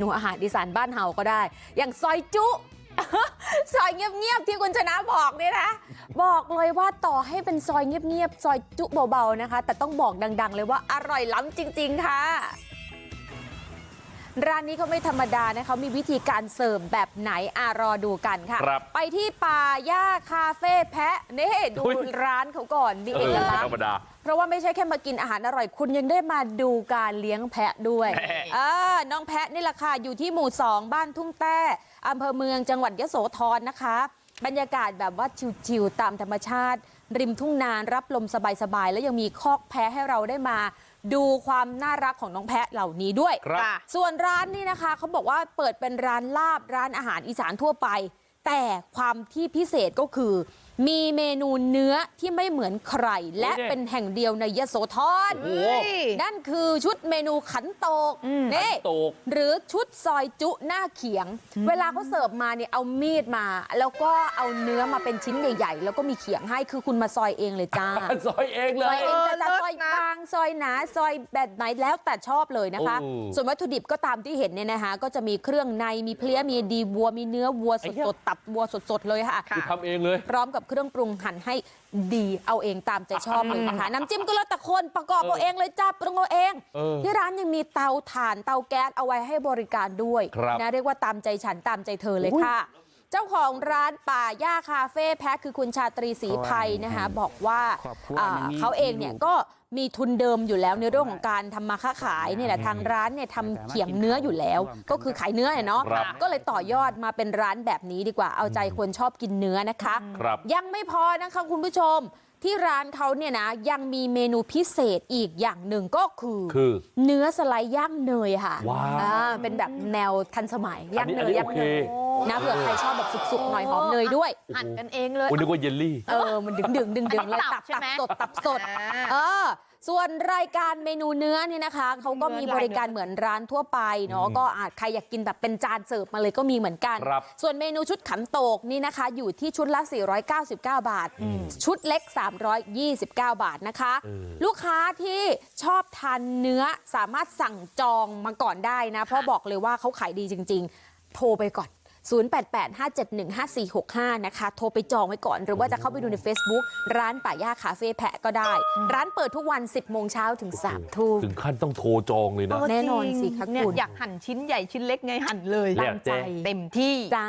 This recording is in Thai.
หนูอาหารอีสานบ้านเฮาก็ได้ อย่างซอยจุซอยเงียบๆที่คุณชนะบอกเนี่ยนะ บอกเลยว่าต่อให้เป็นซอยเงียบๆซอยจุเบาๆนะคะ แต่ต้องบอกดัง ๆ เลยว่าอร่อยล้ำจริง ๆ ค่ะ ร้านนี้เขาไม่ธรรมดานะเขามีวิธีการเสิร์ฟแบบไหนอารอดูกันค่ะ ครับไปที่ป่าย่าคาเฟ่แพะนี่ดูอุ๊ย ร้านเขาก่อนมีเอเออกลักษธรณ์ รมดา เพราะว่าไม่ใช่แค่มากินอาหารอร่อยคุณยังได้มาดูการเลี้ยงแพะด้วยแพะ เออน้องแพะนี่แหละค่ะอยู่ที่หมู่2บ้านทุ่งแต้อำเภอเมืองจังหวัดยโสธรนะคะ บรรยากาศแบบว่าชิวๆตามธรรมชาติ ริมทุ่งนารับลมสบายๆ แล้วยังมีคอกแพะให้เราได้มา ดูความน่ารักของน้องแพะเหล่านี้ด้วยครับค่ะส่วนร้านนี่นะคะเขาบอกว่าเปิดเป็นร้านลาบร้านอาหารอีสานทั่วไป แต่ความที่พิเศษก็คือ มีเมนูเนื้อที่ไม่เหมือนใคร และโอ้ยเนี่ยเป็นแห่งเดียวในยโสธรโอ้โหนั่นคือชุดเมนูขันโตกอืมนี่โตกหรือชุดซอยจุหน้าเขียง เวลาเขาเสิร์ฟมาเนี่ยเอามีดมา แล้วก็เอาเนื้อมาเป็นชิ้นใหญ่ๆ แล้วก็มีเขียงให้คือคุณมาซอยเองเลยจ้าซอยเองเลซอยยเองจะเออจะเลิศซอยนะบางซอยหนาซอยแบบไหนแล้วแต่ชอบเลยนะคะโอ้ส่วนวัตถุดิบก็ตามที่เห็นเนี่ยนะคะ ก็จะมีเครื่องในมีเพลี้ยมีดีวัวมีเนื้อวัวไอ้เหี้สยดๆตับวัวสดๆเลยค่ะค่ะคือทำเองเลยพร้อมกับเครื่องปรุงหั่นให้ดีเอาเองตามใจชอบเลยนะคะน้ำจิ้มก็แล้วแต่คนประกอบเออเอาเองเลยจ้าปรุงเอาเองเออที่ร้านยังมีเตาถ่านเตาแก๊สเอาไว้ให้บริการด้วยครับนะเรียกว่าตามใจฉันตามใจเธอเลยอุ๊ยค่ะเจ้าของร้านป่าย่าคาเฟ่แพ็คคือคุณชาตรีศรีภัยนะคะบอกว่าครอบครัวอ่ามีเขาเองเนี่ยลูกก็ มีทุนเดิมอยู่แล้วในเรื่องของการทำมาค้าขายเนี่ยแหละทางร้านเนี่ยทำเขียงเนื้ออยู่แล้ว ก็คือขายเนื้อเนี่ยเนาะครับก็เลยต่อยอดมาเป็นร้านแบบนี้ดีกว่าเอาใจคนชอบกินเนื้อนะคะครับยังไม่พอนะคะคุณผู้ชมที่ร้านเขาเนี่ยนะยังมีเมนูพิเศษอีกอย่างหนึ่งก็คือคือเนื้อสไลด์ย่างเนยค่ะว้าวอ่เป็นแบบแนวทันสมัยย่างเนอันยนี้ย่างเนยโอเคนะเผื่อใครชอบแบบสุกๆหน่อยหอมเนยด้วยหั่นกันเองเลยโอ้นึกว่าเยลลี่เออมันดึงดึงดึงดึงๆเลยตัตับบใช่ตับไหมสดตับสดอ่าเออ ส่วนรายการเมนูเนื้อเนี่ยนะคะเขาก็มีบริการเหมือนร้านทั่วไปเนาะก็อาจใครอยากกินแบบเป็นจานเสิร์ฟมาเลยก็มีเหมือนกันครับส่วนเมนูชุดขันโตกนี่นะคะ อยู่ที่ชุดละ 499 บาท ชุดเล็ก 329 บาทนะคะเออลูกค้าที่ชอบทานเนื้อสามารถสั่งจองมาก่อนได้นะ เพราะบอกเลยว่าเขาขายดีจริง ๆ โทรไปก่อน 0885715465 นะคะ โทรไปจองไว้ก่อน หรือว่าจะเข้าไปดูใน Facebook ร้านป่าย่าคาเฟ่แพะก็ได้ ร้านเปิดทุกวัน 10 โมงเช้าถึง 3 ทุ่ม ถึงขั้นต้องโทรจองเลยนะ แน่นอนสิคะเนี่ยคุณอยากหั่นชิ้นใหญ่ชิ้นเล็กไงหั่นเลยแล้วตามใจแต่เต็มที่จ้า